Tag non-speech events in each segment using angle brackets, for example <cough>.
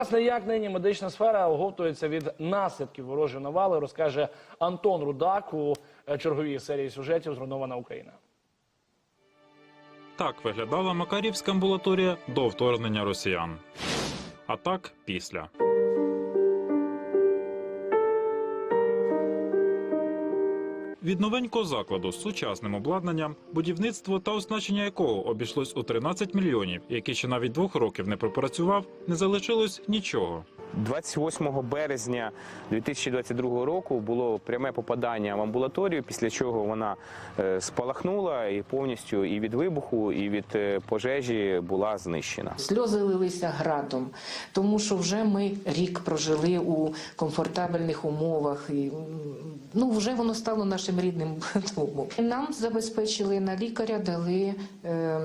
Власне, як нині медична сфера оговтується від наслідків ворожої навали, розкаже Антон Рудак у е, черговій серії сюжетів Зруйнована Україна. Так виглядала Макарівська амбулаторія до вторгнення росіян. А так після. Від новенького закладу з сучасним обладнанням, будівництво та оснащення якого обійшлось у 13 мільйонів, який ще навіть двох років не пропрацював, не залишилось нічого. 28 березня 2022 року було пряме попадання в амбулаторію, після чого вона е, спалахнула і повністю і від вибуху, і від е, пожежі була знищена. Сльози лилися градом, тому що вже ми рік прожили у комфортабельних умовах, і ну вже воно стало нашим рідним <laughs> домом. Нам забезпечили на лікаря, дали е,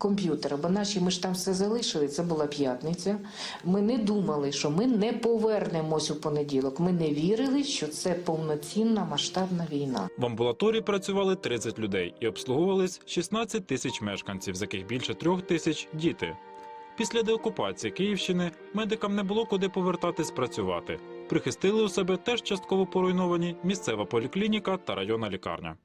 комп'ютер, бо наші ми ж там все залишили. Це була п'ятниця. Ми не думали, що ми не повернемось у понеділок. Ми не вірили, що це повноцінна масштабна війна. В амбулаторії працювали 30 людей і обслуговувались 16 тисяч мешканців, з яких більше трьох тисяч діти. Після деокупації Київщини медикам не було куди повертатись працювати. Прихистили у себе теж частково поруйновані місцева поліклініка та районна лікарня.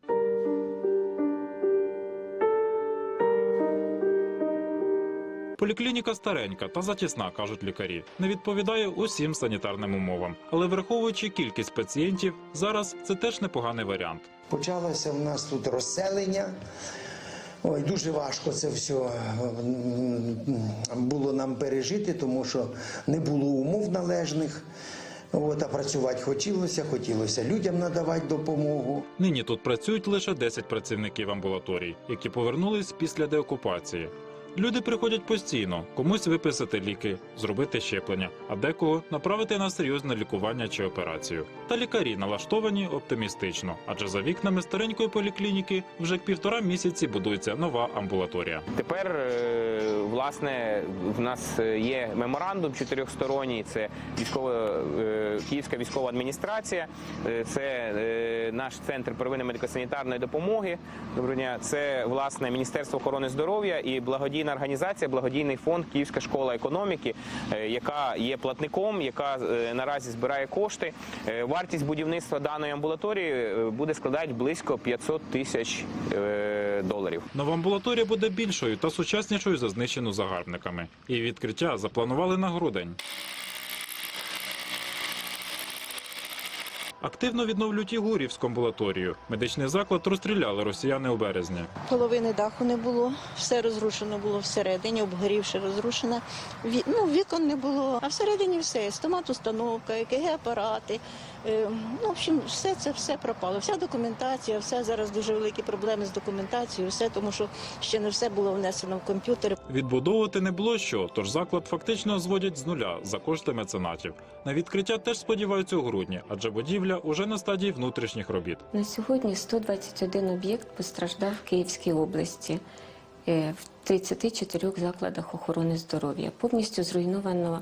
Поліклініка старенька та затісна, кажуть лікарі, не відповідає усім санітарним умовам. Але враховуючи кількість пацієнтів, зараз це теж непоганий варіант. Почалося в нас тут розселення. Ой, дуже важко це все було нам пережити, тому що не було умов належних. От, а працювати хотілося, хотілося людям надавати допомогу. Нині тут працюють лише 10 працівників амбулаторій, які повернулись після деокупації. Люди приходять постійно, комусь виписати ліки, зробити щеплення, а декого направити на серйозне лікування чи операцію. Та лікарі налаштовані оптимістично, адже за вікнами старенької поліклініки вже півтора місяці будується нова амбулаторія. Тепер, е, власне, в нас є меморандум чотирьохсторонній. Це військова е, Київська військова адміністрація, е, це наш центр первинної медико-санітарної допомоги. Доброго дня. Це власне Міністерство охорони здоров'я і благодійна організація, благодійний фонд Київська школа економіки, е, яка є платником, яка е, наразі збирає кошти. Е, Вартість будівництва даної амбулаторії буде складати близько 500 тисяч доларів. Нова амбулаторія буде більшою та сучаснішою за знищену загарбниками. І відкриття запланували на грудень. Активно відновлюють і Гурівську амбулаторію. Медичний заклад розстріляли росіяни у березні. Половини даху не було, все розрушено було всередині, обгорівши, розрушено. Ну, вікон не було, а всередині все. Стомат-установка, ЕКГ-апарати. Е, ну, в общем, все це все пропало. Вся документація, все зараз дуже великі проблеми з документацією, все, тому що ще не все було внесено в комп'ютер. Відбудовувати не було що, тож заклад фактично зводять з нуля за кошти меценатів. На відкриття теж сподіваються у грудні, адже будівля уже на стадії внутрішніх робіт. На сьогодні 121 об'єкт постраждав в Київській області е, в 34 закладах охорони здоров'я. Повністю зруйновано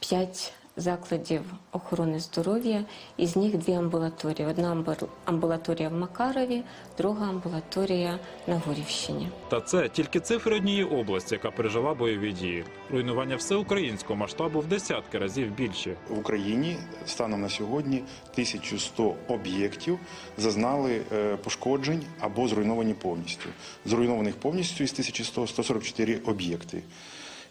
5 закладів охорони здоров'я, із них дві амбулаторії. Одна амбу- амбулаторія в Макарові, друга амбулаторія на Горівщині. Та це тільки цифри однієї області, яка пережила бойові дії. Руйнування всеукраїнського масштабу в десятки разів більші. В Україні станом на сьогодні 1100 об'єктів зазнали е, пошкоджень або зруйновані повністю. Зруйнованих повністю із 1100 144 об'єкти.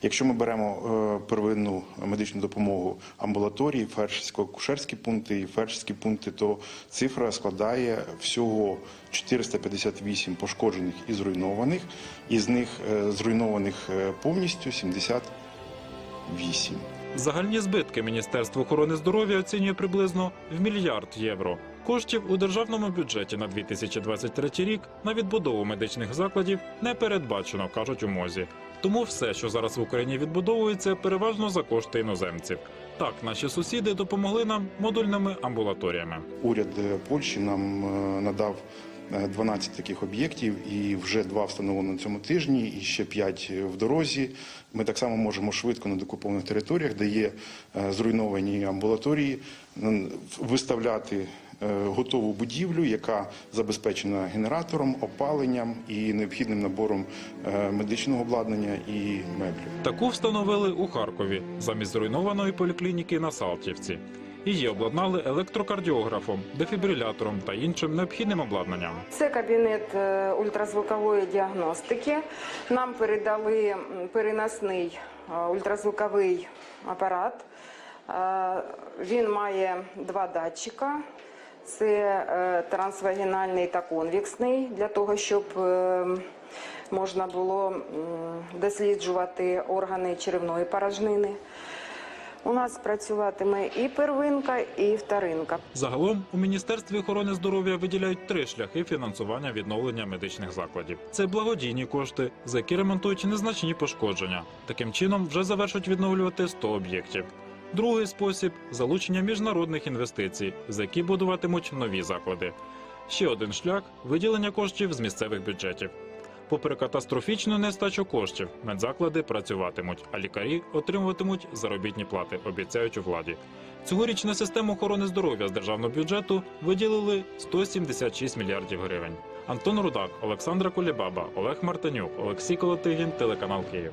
Якщо ми беремо е, первинну медичну допомогу амбулаторії, фельдшерсько-кушерські пункти і фельдшерські пункти, то цифра складає всього 458 пошкоджених і зруйнованих, із них е, зруйнованих е, повністю 78. Загальні збитки Міністерство охорони здоров'я оцінює приблизно в мільярд євро. Коштів у державному бюджеті на 2023 рік на відбудову медичних закладів не передбачено, кажуть у мозі. Тому все, що зараз в Україні відбудовується, переважно за кошти іноземців. Так, наші сусіди допомогли нам модульними амбулаторіями. Уряд е, Польщі нам е, надав е, 12 таких об'єктів, і вже два встановлено на цьому тижні, і ще 5 в дорозі. Ми так само можемо швидко на докупованих територіях, де є е, зруйновані амбулаторії, виставляти е, готову будівлю, яка забезпечена генератором, опаленням і необхідним набором е, медичного обладнання і меблів. Таку встановили у Харкові замість зруйнованої поліклініки на Салтівці. Її обладнали електрокардіографом, дефібрилятором та іншим необхідним обладнанням. Це кабінет е, ультразвукової діагностики. Нам передали переносний е, ультразвуковий апарат. Е, Він має два датчика. Це е, трансвагінальний та конвексний, для того, щоб е, можна було досліджувати органи черевної порожнини. У нас працюватиме і первинка, і вторинка. Загалом у міністерстві охорони здоров'я виділяють три шляхи фінансування відновлення медичних закладів. Це благодійні кошти, за які ремонтують незначні пошкодження. Таким чином вже завершують відновлювати 100 об'єктів. Другий спосіб залучення міжнародних інвестицій, за які будуватимуть нові заклади. Ще один шлях виділення коштів з місцевих бюджетів. Попри катастрофічну нестачу коштів, медзаклади працюватимуть, а лікарі отримуватимуть заробітні плати, обіцяють у владі. Цьогоріч на систему охорони здоров'я з державного бюджету виділили 176 мільярдів гривень. Антон Рудак, Олександра Кулібаба, Олег Мартинюк, Олексій Колотигін, телеканал Київ.